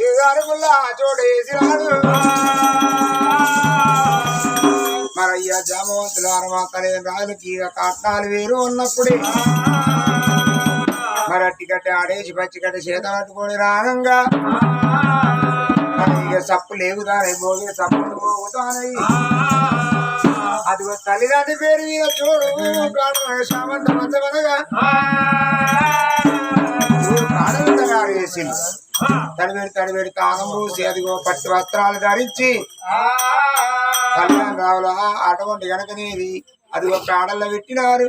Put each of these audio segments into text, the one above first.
ఏ అరుగుల చోడేసి రాడు మరయ్య జామవంతుల అరవాకలే రాజులకి కట్నాలు వేరు ఉన్నప్పుడే మరి అట్టిగడ్డ ఆడేసి పచ్చిగడ్డ చేత పట్టుకొని రానంగా ఇక సప్పు లేవు దాని పోగే సప్పులు పోతానయ్యి అదిగో తల్లిదండ్రి పేరు మీద చూడు కాడు శ్యామంత ఆనందంగా గారు వేసింది తడివేడి తడివేడి కాలం పూసి అదిగో వస్త్రాలు ధరించి కళ్యాణ రావులు అటువంటి గనకనేది అదిగో పేడల్లో పెట్టినారు.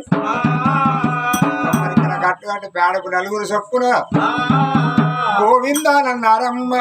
కట్టుకట్టు పేడకు నలుగురు చొప్పున గోవిందానన్నారమ్మ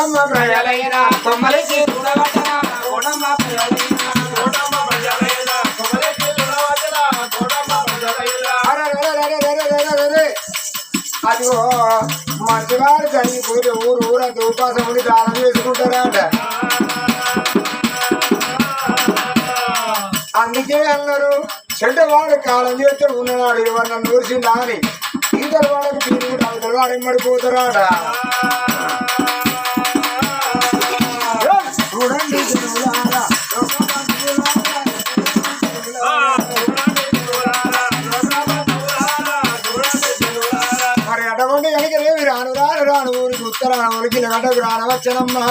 కోటమ్మ ప్రజలైన తొమ్మలకి చూడవటన కోటమ్మ ప్రజలైన. కోటమ్మ ప్రజలైన తొమ్మలకి చూడవటన కోటమ్మ అదిగో మంచివారు చనిపోతే ఊరు ఊరంతా ఉపాసం ఉండి దానం చేసుకుంటారట. అందుకే అన్నారు చెడ్డవాడు కాలం చేస్తే ఉన్నవాడు ఎవరు నన్ను ఊరిసిందా అని ఇంతటి వాడికి తీరు తాగుతాడు అడిమడిపోతారాట ఉలికి గడ్డకు రానవచ్చనమ్మా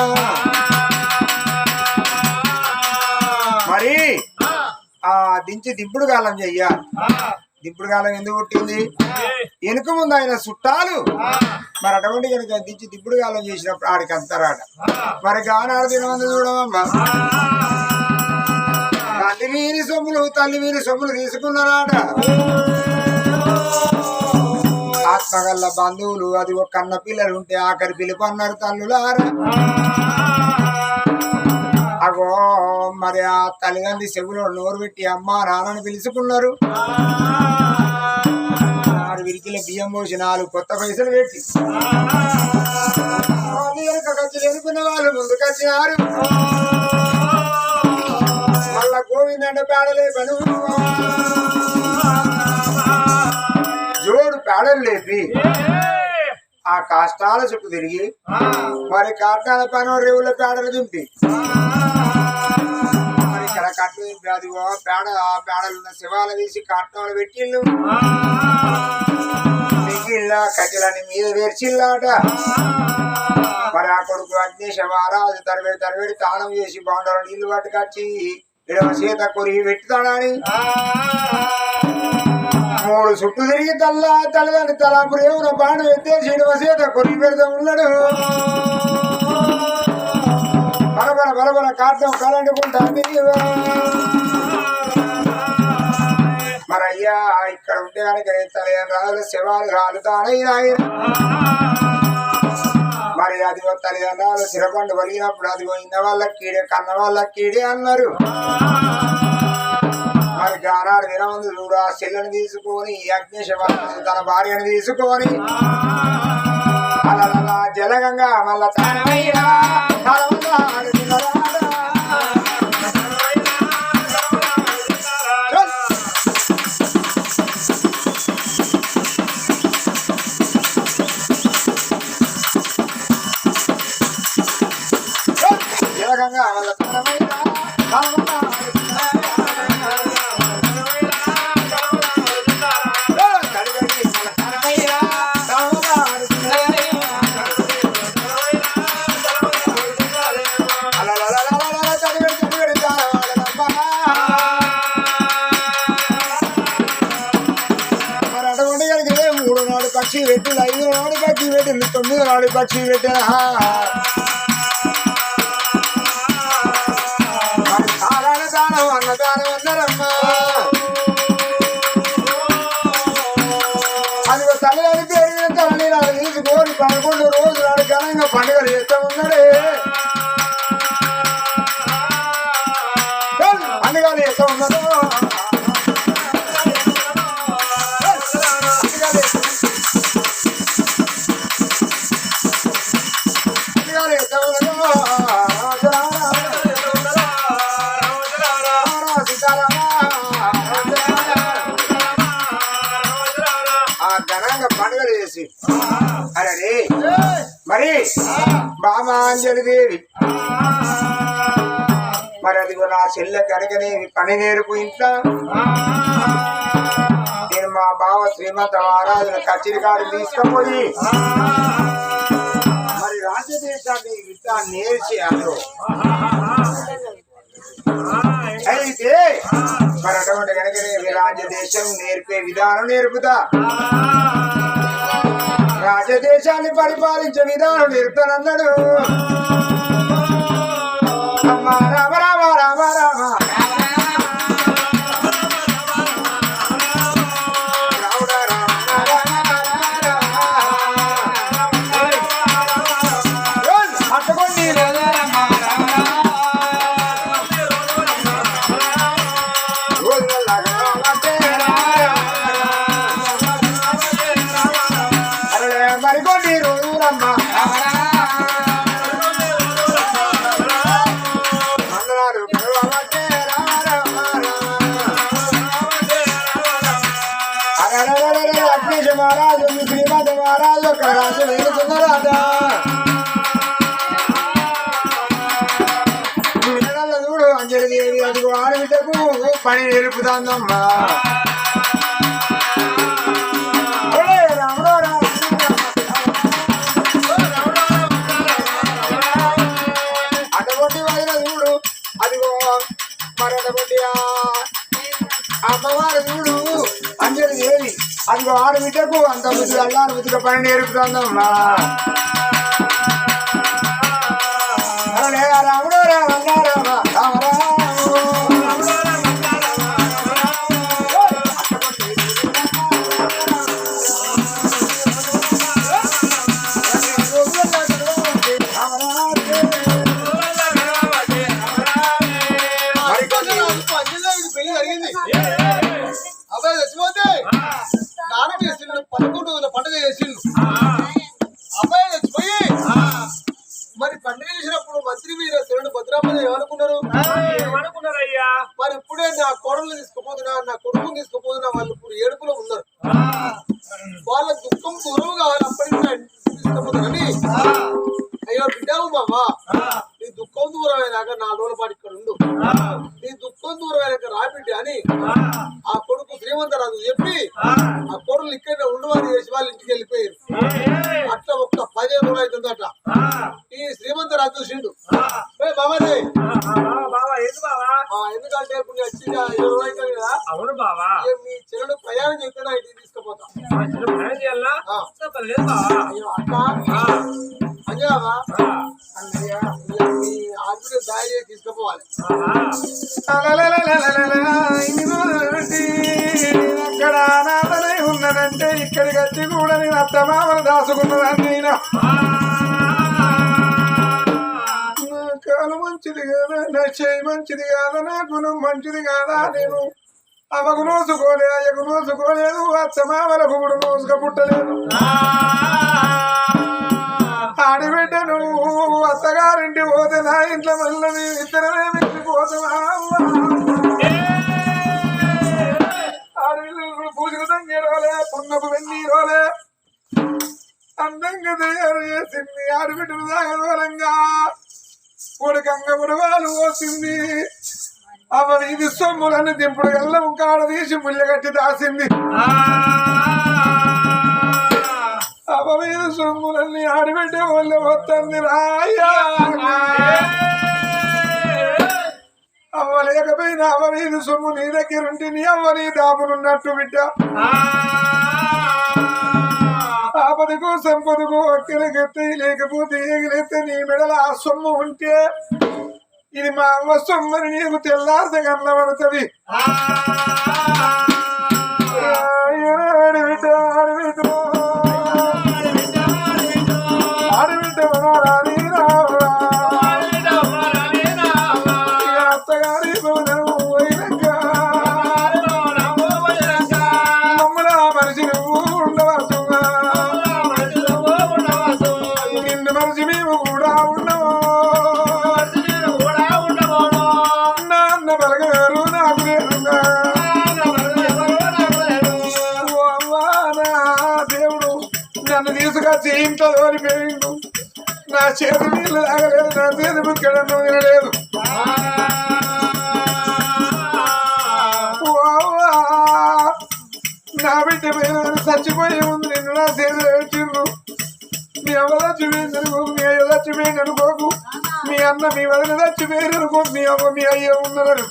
మరి ఆ దించి దిప్పుడు కాలం చెయ్యాలి దిప్పుడు కాలం ఎందుకు పుట్టింది? వెనుక ముందు ఆయన చుట్టాలు. మరి అటువంటి కనుక దించి దిప్పుడు కాలం చేసినప్పుడు ఆడికి అంతరాట. మరి గానాడు తినమంది చూడమమ్మా. తల్లి వీరి సొమ్ములు తల్లి వీరి సొమ్ములు తీసుకున్నారాట. ఆత్మగల్ల బంధువులు అది ఒక కన్న పిల్లలు ఉంటే ఆఖరి పిలుపు అన్నారు తల్లులారా. అగో మరి ఆ తల్లిదండ్రి చెవులో నోరు పెట్టి అమ్మ నాన్నని పిలుచుకున్నారు. ఆరు విరికిల బియ్యం పోసి నాలుగు కొత్త పైసలు పెట్టి. వాళ్ళు వెనుకకొచ్చి వెనుకున్న వాళ్ళు ముందుకొచ్చినారు మళ్ళా గోవిందండ పేడలే పను జోడు పేడలు లేపి ఆ కాష్టాల చుట్టూ తిరిగి మరి కాటాల పని రేవుల పేడలు దింపి. మరి ఇక్కడ కట్టు అది పేడ ఆ పేడలు ఉన్న శివాలు తీసి కట్టాలు పెట్టిళ్ళు. మిగిలిన కట్టెలని మీద వేర్చిల్లాట మరి ఆ కొడుకు అగ్నేశ మహారాజు తరవేడి తరవేడి తాళం చేసి బాండలో నీళ్ళు పట్టుకొచ్చి ఇడవ సీత కొరిగి పెట్టుతాడని మూడు చుట్టూ తిరిగి తల్ల తల్లిదండ్రి తలాపురు ఏమైనా బాణం ఎత్తేసి ఇడవ సీత కొరిగి పెడతా ఉన్నాడు బరబర బరబర కాటం కలండుకుంటా మరయ్యా ఇక్కడ ఉంటే కనుక తల్లి రాజుల శివాలు రాలుతానయ్యా మరి అది తల్లిదండ్రులు సిరపండు వలిగినప్పుడు అదిగో ఇన్న వాళ్ళ కీడే కన్న వాళ్ళ కీడే అన్నారు. మరి గానాడు వినమందు చూడు ఆ చెల్లెని తీసుకొని ఈ తన భార్యను తీసుకొని. అలా జలగంగా మళ్ళా నాడు పక్షి పెట్టింది తొమ్మిది నాడు పక్షి పెట్టిన పండుగలు చేసి. అరే మరి బామా దేవి. మరి అదిగో నా చెల్లె కనుకనేవి పని నేర్పు ఇంట్లో. నేను మా బావ శ్రీమంత మహారాజుల కచ్చిరి కాడు తీసుకుపోయి మరి రాజదేశాన్ని విద్య నేర్చి అందరూ అయితే మరి అటువంటి కనుకనే రాజదేశం నేర్పే విధానం నేర్పుతా. రాజదేశాన్ని పరిపాలించే విధానం నేర్పుతానన్నాడు. అమ్మ రామ రామ రామ రామ. అంజలి దేవి ఆడబిడ్డకు పని నేర్పుతాందమ్మా రామ. అటువంటి చూడు అదిగో మరి అమ్మవారు చూడు అంజలి దేవి. అదిగో ఆడబిడ్డకు అంత ముద్దు అల్లారు ముద్దుగా పని నేర్పుతాందమ్మా రాముడు రాముడో రామ వాళ్ళ ఇంటికి వెళ్ళిపోయారు. అట్లా ఒక్క పదిహేను రోజులు అవుతుందట. ఈ శ్రీమంతరాజు చూసిండు ఏ బాబాజీ ఎందుకంటే ఇప్పుడు నేను వచ్చి ఇక ఇరవై రోజులు అవుతుంది కదా? అవును బావా. ఇక మీ చెల్లెడు ప్రయాణం చెప్తే నా ఇంటికి తీసుకుపోతా. అయ్యో అంజావా అన్నయ్య. ఇక దారి తీసుకుపోవాలి అక్కడ అనాథనై ఉన్నదంటే ఇక్కడికి వచ్చి కూడా నేను అత్తమామలు దాచుకున్నదాన్ని నేను నా కాలు మంచిది కాదా నా చేయి మంచిది కాదా నా గుణం మంచిది కాదా నేను అమ్మకు నోసుకోలే అయ్యకు నోసుకోలేదు అత్తమామల కూడా నోసుక పుట్టలేదు నువ్వు అత్తగారింటి పోతే నా ఇంట్లో మళ్ళీ మేము ఇద్దరమే వెళ్ళిపోతామా ఆడపిల్లలు పూజలు తంగేరోలే పొన్నపు వెన్నీరోలే అందంగా తయారు చేసింది ఆడబిడ్డలు దాగదూరంగా ఉడకంగా ఉడవాలు పోసింది అవ వీధి సొమ్ములను దింపుడు గల్లం కాడ తీసి ముళ్ళగట్టి దాసింది వీధి సొమ్ములన్నీ ఆడబిడ్డ వాళ్ళ వస్తుంది రాయ్యా! అవ్వ లేకపోయినా అవ్వ వీధి సొమ్ము నీ దగ్గర ఉంటే నీ అవ్వ నీ దాపునున్నట్టు బిడ్డ. ఆపదకు సంపదకు ఒక్కరికెత్తే లేకపోతే ఎగిరెత్తే నీ మెడల ఆ సొమ్ము ఉంటే ఇది మా అమ్మ సొమ్మని నీకు తెల్లారితే కనబడుతుంది ఆడబిడ్డ ఆడబిడ్డ చేతి నీళ్ళు తాగలేదు నా చేతి తినలేదు ఓ అవ్వా, నా బిడ్డ మీద చచ్చిపోయే ముందు నిన్ను నా చేతిలో పెట్టిండు మీ అవ్వ చచ్చిపోయింది మీ అయ్య చచ్చిపోయింది అనుకోకు మీ అన్న మీ వదిన చచ్చిపోయింది అనుకో మీ అవ్వ మీ అయ్య ఉన్నారు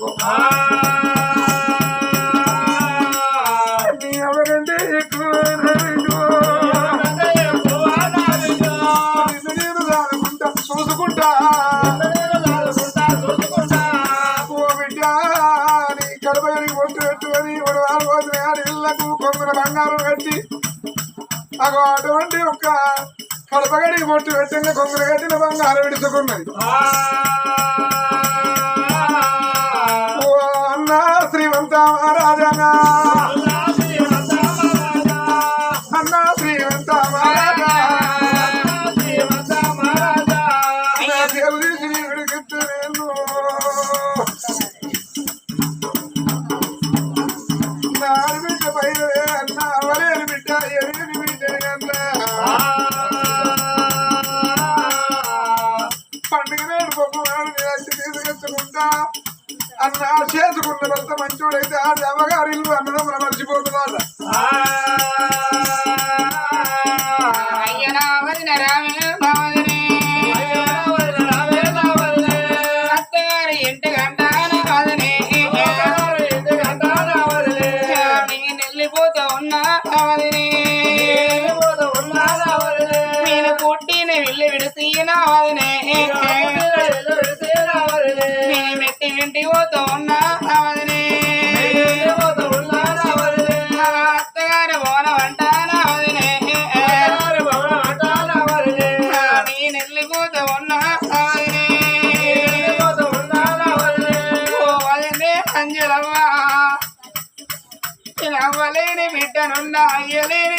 కడపగడికి పొట్టు పెట్టిన కొంగులు కట్టిన బంగారం విడుచుకున్నది. భర్త ఆ అమ్మగారి ఇల్లు అన్నదమ్ముల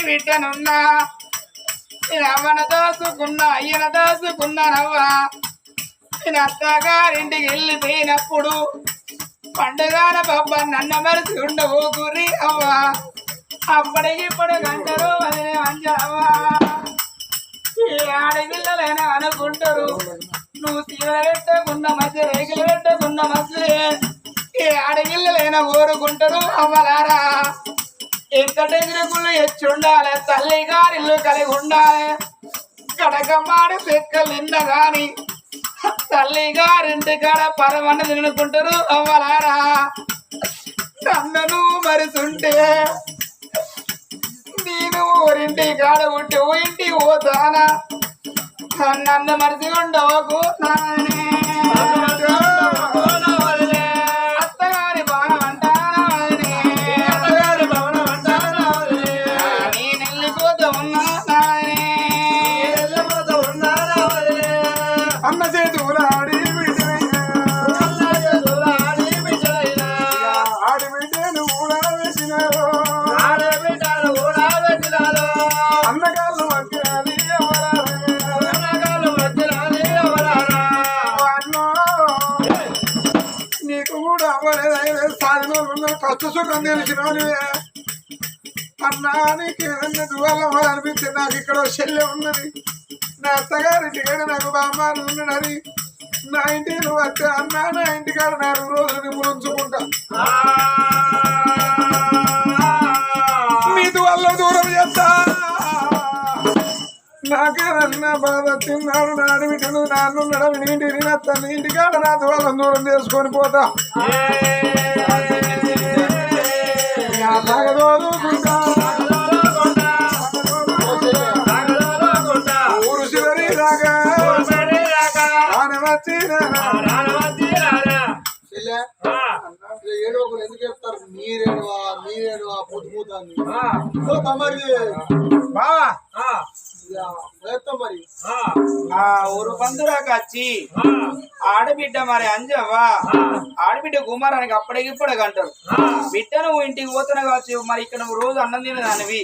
బిడ్డనున్నా నేను అవ్వన దోసుకున్నా అయ్యన దోసుకున్నానవ్వా నేను అత్తగారింటికి వెళ్ళిపోయినప్పుడు పండుగాన బాబా నన్న మరిచి ఉండవు గురి అవ్వా అప్పటికి ఇప్పుడు గంటరు వదిలే అంజలవ్వా ఈ ఆడపిల్లలైనా అనుకుంటారు నువ్వు తీర పెట్టకుండా మధ్య రేగులు పెట్టకున్న మధ్య ఈ ఆడపిల్లలైనా కోరుకుంటారు అవ్వలారా ఇంతటి ఎదురుకులు ఎచ్చుండాలి తల్లి గారిల్లు కలిగి ఉండాలి. కడకమాడి పెక్కలు నిన్న గాని తల్లి గారింటి కాడ పరమన్న తినుకుంటారు అవ్వలారా. నన్నను మరుసుంటే నేను ఊరింటి కాడ ఉంటే ఓ ఇంటి పోతానా నన్ను మరిచి ఉండవకు నానే. కష్ట సుఖం తెలిసిన అన్నా నీకు ఏదన్నా అనిపిస్తే నాకు ఇక్కడ చెల్లె ఉన్నది. నా అత్తగారింటి కాడ నాకు బామ్మారు ఉన్నదని నా ఇంటి నువ్వు వస్తే అన్నా నా ఇంటికాడ నాలుగు రోజులు ముడుంచుకుంటా మీది వల్ల దూరం చేస్తా. నాకేదన్నా బాధ తిన్నాడు నాడు బిడ్డను నాన్ను నడవి ఇంటిని నా తల్లి ఇంటికాడ నా వల్ల దూరం చేసుకొని పోతా. ఏడవకులు ఎందుకు చెప్తారు మీరేడువా మీరేడువా పూత పూతాన్ని తమరి మరి. ఆ, ఆ ఊరు బంధురాకు వచ్చి ఆడబిడ్డ మరి అంజవ్వ ఆడబిడ్డ కుమారానికి అప్పటికి ఇప్పుడు అంటారు బిడ్డ నువ్వు ఇంటికి పోతున్నా కావచ్చు మరి ఇక్కడ నువ్వు రోజు అన్నం తినదానివి.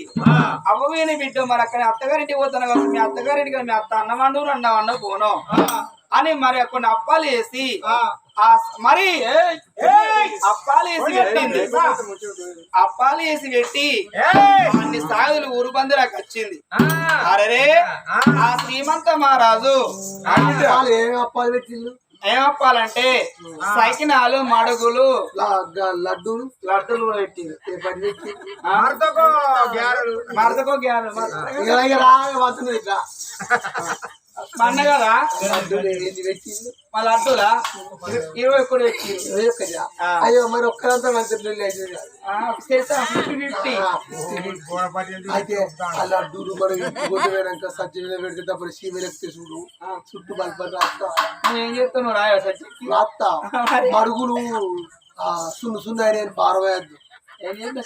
అవ్వని బిడ్డ మరి అక్కడ అత్తగారింటికి పోతున్నా కావచ్చు మీ అత్తగారింటికి మీ అత్త అన్నం వండు అన్న వండ పోను. అని మరి కొన్ని అప్పాలు వేసి ఆ. మరి అప్పాలు వేసి పెట్టింది అప్పాలు వేసి పెట్టి ఏయ్! అన్ని సాగులు ఊరు బంధురాకు వచ్చింది. ఆ, అరే ఆ, శ్రీమంత మహారాజు వాళ్ళు ఏం అప్పాలు పెట్టిండు ఏమప్పాలంటే సైకినాలు మడుగులు లడ్డూలు? లడ్డులు పెట్టింది మరతకో గ్యారెలు. మరదకో వస్తుంది ఇట్లా. మన్న కదా లడ్డూలు ఏంది పెట్టిండు మా లడ్డులా ఇరవై పెట్టింది ఇరవై ఒక్కటా? అయ్యో మరి ఒక్కరంతా మంచి అయితే ఆ లడ్డూలు మనం పోయినాక సజ్జ పెడితే ఎక్కితే చూడు చుట్టూ బల్పడి రాస్తా. ఏం రాయో సచ్చి రాస్తా. మడుగులు ఆ, సున్ను సున్న అని పారవేయద్దు.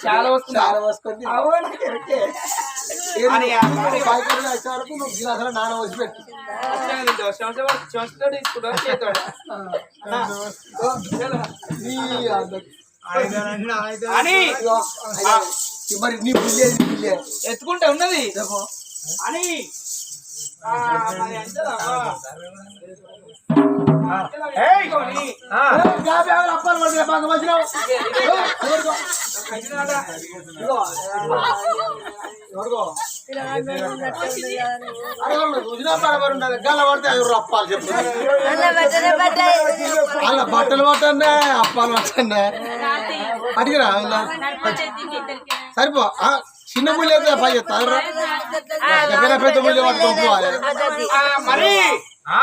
చాలా వస్తుంది. చాలా వస్తుంది. వరకు నువ్వు గిలాసులో నాన వచ్చి పెట్టు. మరి నీ బిల్లే ఎత్తుకుంటే ఉన్నది. అని. అప్పాలు పడితే బాగా అప్పాలు చెప్పు అలా బట్టలు పట్టండి అప్పాలు పట్టండి. అడిగిరా. సరిపో. చిన్న ముళ్ళు అయితే పై చెప్తారు. దగ్గర పెద్ద ముళ్ళు పట్టుకొని పోవాలి ఆ,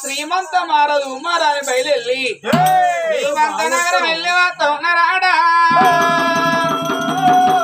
శ్రీమంత మారదు ఉమారాని బయలుదేరి ఏయ్! శ్రీమంత నగరం వెళ్ళి వస్తున్నారాడా అరెరే,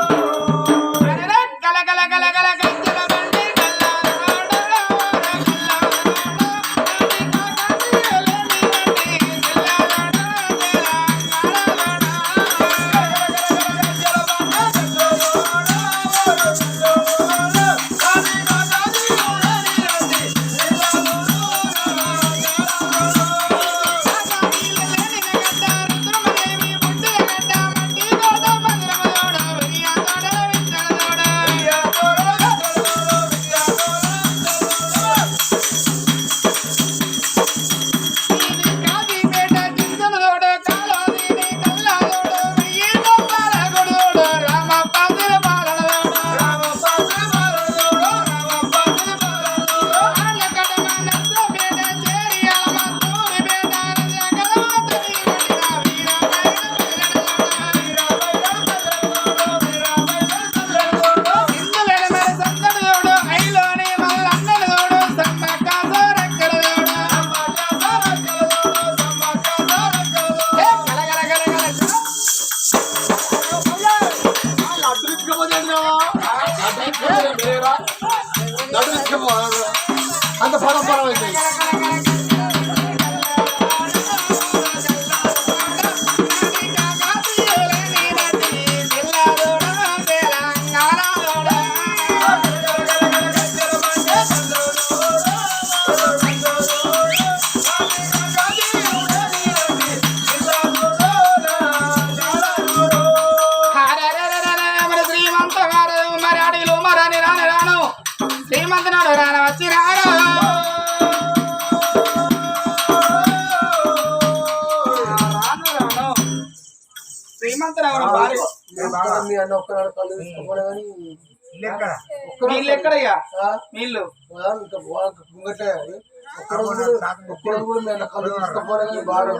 కానీ బాగా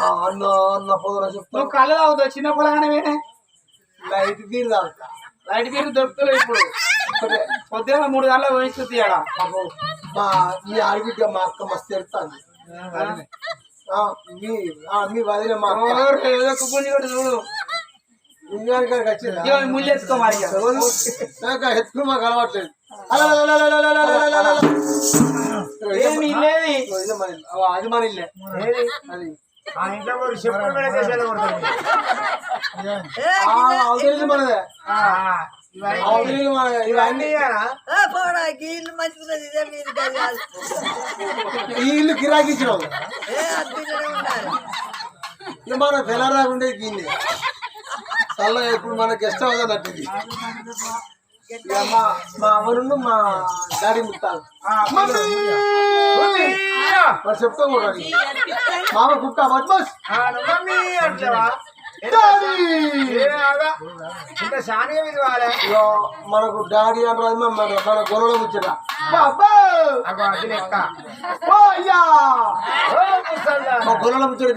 ఆ, అన్న అన్న పొగర చెప్తా నువ్వు కళ్ళు తాగుతావు? చిన్న పొలగానవేనే లైట్ బీర్ తాగుతా. లైట్ బీర్ దొరుకుతలేవు ఇప్పుడు. పొద్దున మూడు గంటల ఆడ పాపం మా ఈ ఆడబిడ్డ మా అక్క మస్తు ఎడతాను మీ మీ వదిలే మా ఏదో కుక్కుని కూడా చూడు. ముళ్ళు ఎత్తుకో మరి ఇక. నాకు ఎత్తుకు మాకు అలవాట్లేదు అలా, అలా, అలా, అలా, అలా, అలా, అలా, అలా. ఏం నీళ్ళేది ఇదే మన ఇల్లు. ఆ, అది మన ఇల్లే ఏది? అది ఆ ఇంట్లో కూడా చెప్పులు మీద చేసేది కొడుతుంది ఆ అవతలి మనదే ఆ, ఇవన్నీ అవతలి మనదే ఇవన్నీ ఇవన్నీ ఇయ్యనా? పోడా గీళ్ళు మంచిగున్నది ఇదే మీరు గది కాదు ఈ ఇల్లు గిరాకీ ఇచ్చినావు ఏ అద్దెలోనే ఉండాలి ఇక మన తెల్లారా ఉండేది దీన్ని చల్లగా ఇప్పుడు మన గెస్ట్ హౌస్ అన్నట్టు ఇది. మా మా మా డాడీ ముట్టాలి. మరి చెప్తా కూడా. మామ కుక్క బస్ మనకు డాడీ అంటే మన మన గొడవలో ముచ్చట. మా గొడవలో ముచ్చట.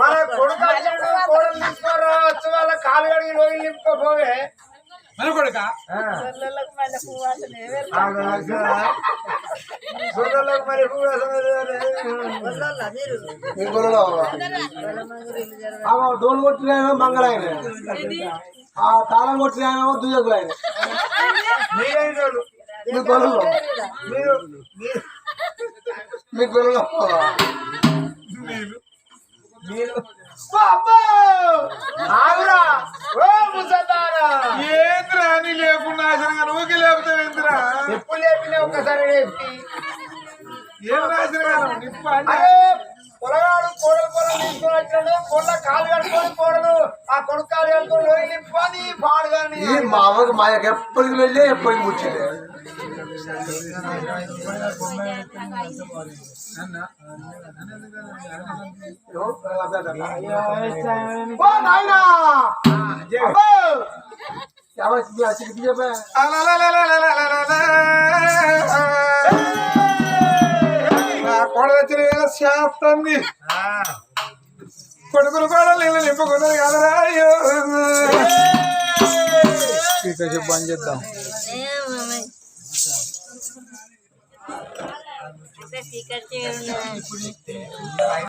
మన కొడుకు కోడలు తీసుకోరా, వచ్చి వాళ్ళ కాలు కడిగి నింపుకోపోవే. ఆగు, ఆగు. సోదరులకు మరి మీరు? మీ గొడవలో ఆగో డోలు కొట్టిన మంగళాయన. ఆ తాళం కొట్టిన ఆయన మీరేం రోజులు? మీ మీరు మీ గొడవలో మీరు ఆగురా! ఓ ఏంద్రా అని లేకుండా నాశనంగా ఊకి లేపుతావు ఏంద్రా? ఎప్పుడు లేపినా ఒక్కసారి లేపి. ఏం నాశనం నిప్పు అంటే? అరే పొలగాడు కోడలు పొలం తీసుకొని వచ్చినాడు. పొల కాలు కట్టుకొని కోడలు ఆ కొడుకు కాలు కట్టుకొని పాడు కానీ ఈ మా అవ్వకి మా యొక్క ఎప్పటికి వెళ్ళి ఎప్పటికి ముచ్చటే ఓ శాస్త్రంది కొడుకులు కూడా నీళ్ళు నింపుకున్నారు కదరా అయ్యో బంద్ చేద్దాం ఏ మామయ్య చీకటి చీకటి ఉన్నది